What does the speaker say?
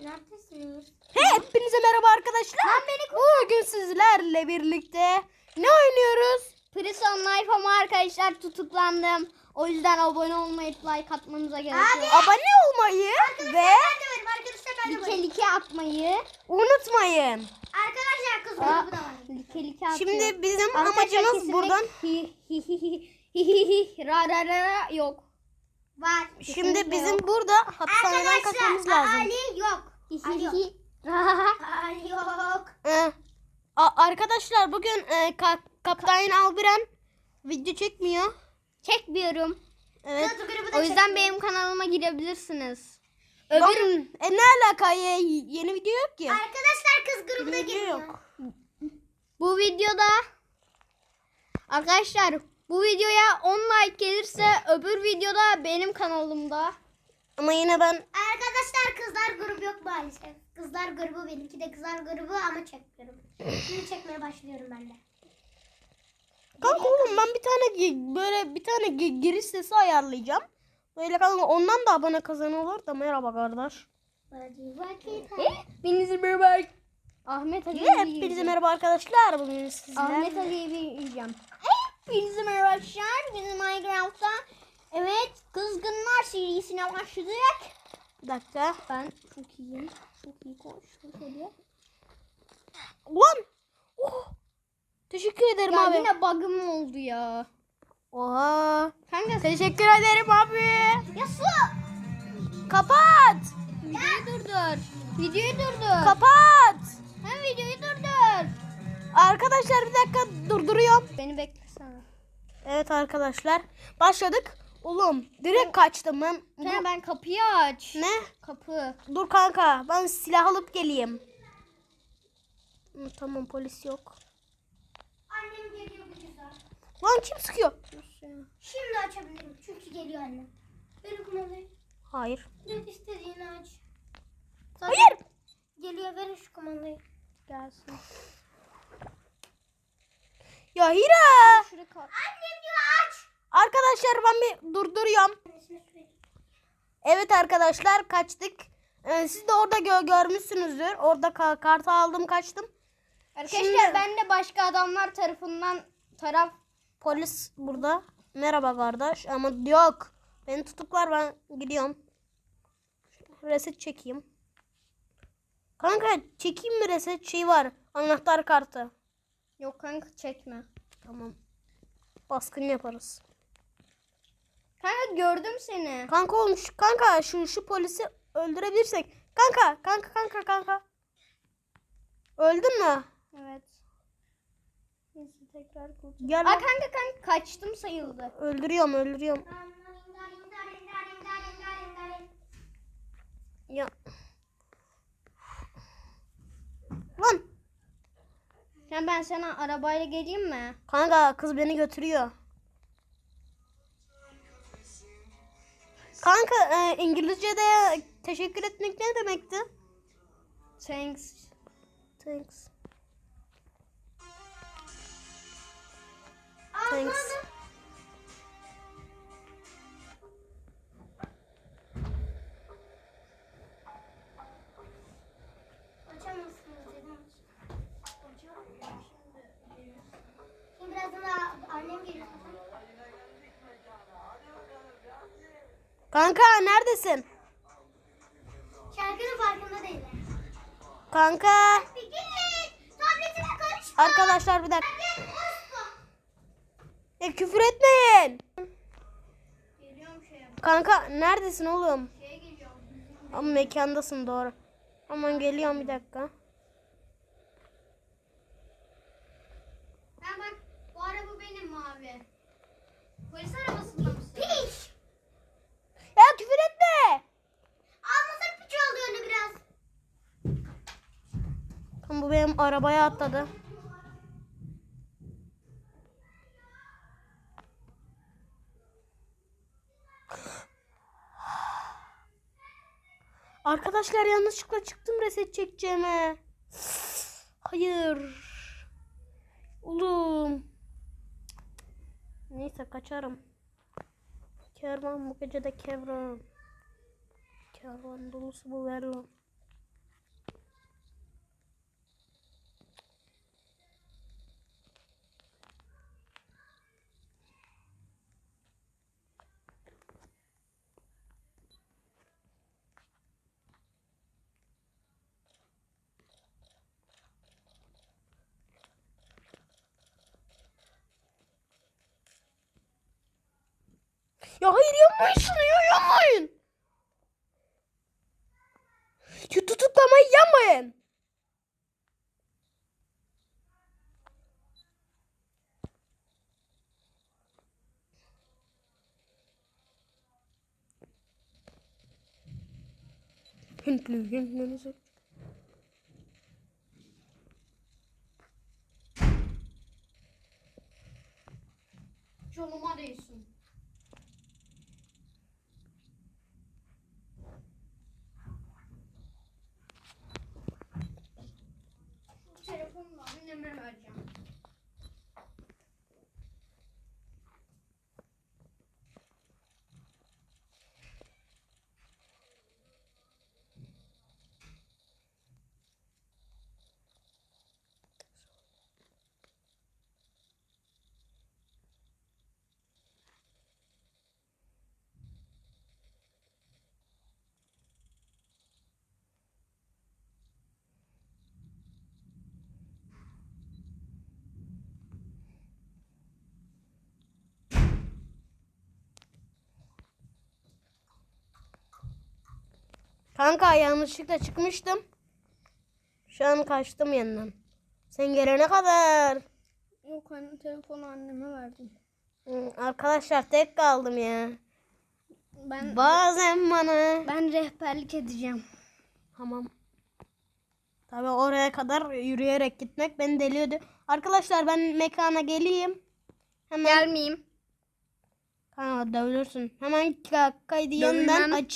Neredesiniz? Hepinize merhaba arkadaşlar. Bugün sizlerle birlikte ne oynuyoruz? Prison Life ama arkadaşlar tutuklandım. O yüzden abone olmayı, like atmanıza gerek yok. Abone olmayı ve Like like atmayı. unutmayın. Arkadaşlar kız Aa, grubu da var. like like atıyor. Şimdi bizim Arkadaşlar amacımız kesinlikle buradan hi hi hi hi hi hi hi ra ra ra ra yok. Var. şimdi kesinlikle bizim yok. burada hapishaneden kaçmamız lazım. Ali yok. Ali ra. Ali yok. Ee, arkadaşlar bugün e, ka- Kaptan Albiren video çekmiyor. Çekmiyorum. Evet. O yüzden çekmiyor. benim kanalıma girebilirsiniz. Öbür... Öbür E, ne alaka ya? Yeni video yok ki. Arkadaşlar kız grubu da Video geliyor. yok. bu videoda arkadaşlar bu videoya 10 like gelirse öbür videoda benim kanalımda. Ama yine ben Arkadaşlar kızlar grubu yok maalesef. Kızlar grubu benimki de kızlar grubu ama çekmiyorum. Şimdi çekmeye başlıyorum ben de. Kanka oğlum ben bir tane böyle bir tane gi- giriş sesi ayarlayacağım. Böyle kanka ondan da abone kazanılır da merhaba kardeş. Hepinize merhaba. Ahmet Ali'yi Yeah, hepinize merhaba arkadaşlar. Bugün sizler. Ahmet Ali'yi bir yiyeceğim. Hepinize merhaba arkadaşlar. Bizim Minecraft'ta evet Kızgınlar serisine başladık. Bir dakika. Ben çok iyiyim. Çok iyi konuştum tabii. Ulan. Oh. Teşekkür ederim Ya abi. yine bug'ım oldu ya. Oha. Kanka Teşekkür ederim abi. Ya su. Kapat. Videoyu durdur. Videoyu durdur. Kapat. Hem videoyu durdur. Arkadaşlar bir dakika durduruyorum. Beni beklesene. Evet arkadaşlar. Başladık. Oğlum direkt kaçtım ben. Sen ben kapıyı aç. Ne? Kapı. Dur kanka ben silah alıp geleyim. Hı, Tamam polis yok. Annem geliyor bu. Lan kim sıkıyor? Şimdi açabilirim çünkü geliyor annem. Ver kumandayı. Hayır. Ne istediğini aç. Hayır. Geliyor ver şu kumandayı. Gelsin. Ya Hira. Annem diyor aç. Arkadaşlar ben bir durduruyorum. Evet arkadaşlar kaçtık. Ee, siz de orada gö- görmüşsünüzdür. Orada ka- kartı aldım kaçtım. Arkadaşlar Şimdi- ben de başka adamlar tarafından taraf Polis burada. Merhaba kardeş. Ama yok. Beni tutuklar ben gidiyorum. Reset çekeyim. Kanka çekeyim mi reset? Şey var. Anahtar kartı. Yok kanka çekme. Tamam. Baskın yaparız. Kanka gördüm seni. Kanka olmuş. Kanka şu şu polisi öldürebilirsek. Kanka, kanka, kanka, kanka. Öldün mü? Evet. Neyse tekrar kurtul. Gel. Aa lan. kanka kanka kaçtım sayıldı. Öldürüyorum, öldürüyorum. Ya. Lan. Sen ben sana arabayla geleyim mi? Kanka kız beni götürüyor. Kanka e, İngilizce'de teşekkür etmek ne demekti? Thanks. Thanks. Thanks. Kanka neredesin? Şarkının farkında değiller. Kanka. Arkadaşlar bir dakika. Ya küfür etmeyin. Kanka neredesin oğlum? Ama mekandasın doğru. Aman geliyorum bir dakika. Ben bak bu araba benim mavi. Polis arabasında mısın? Bu benim arabaya atladı. Arkadaşlar yanlışlıkla çıktım reset çekeceğime. Hayır. Oğlum. Neyse kaçarım. Kervan bu gece de kevran. Kervan dolusu bu verlan. Ya hayır yapmayın şunu ya yapmayın. Şu tutuklamayı yapmayın. Hintli, Hintli, Yoluma değsin. Kanka yanlışlıkla çıkmıştım. Şu an kaçtım yanından. Sen gelene kadar. Yok anne telefonu anneme verdim. Hı, Arkadaşlar tek kaldım ya. Ben Bazen bana. ben rehberlik edeceğim. Tamam. Tabii oraya kadar yürüyerek gitmek beni deliyordu. Arkadaşlar ben mekana geleyim. Hemen Gelmeyeyim. Kanka dövülürsün. Hemen kaydı Dövülmem. yeniden aç.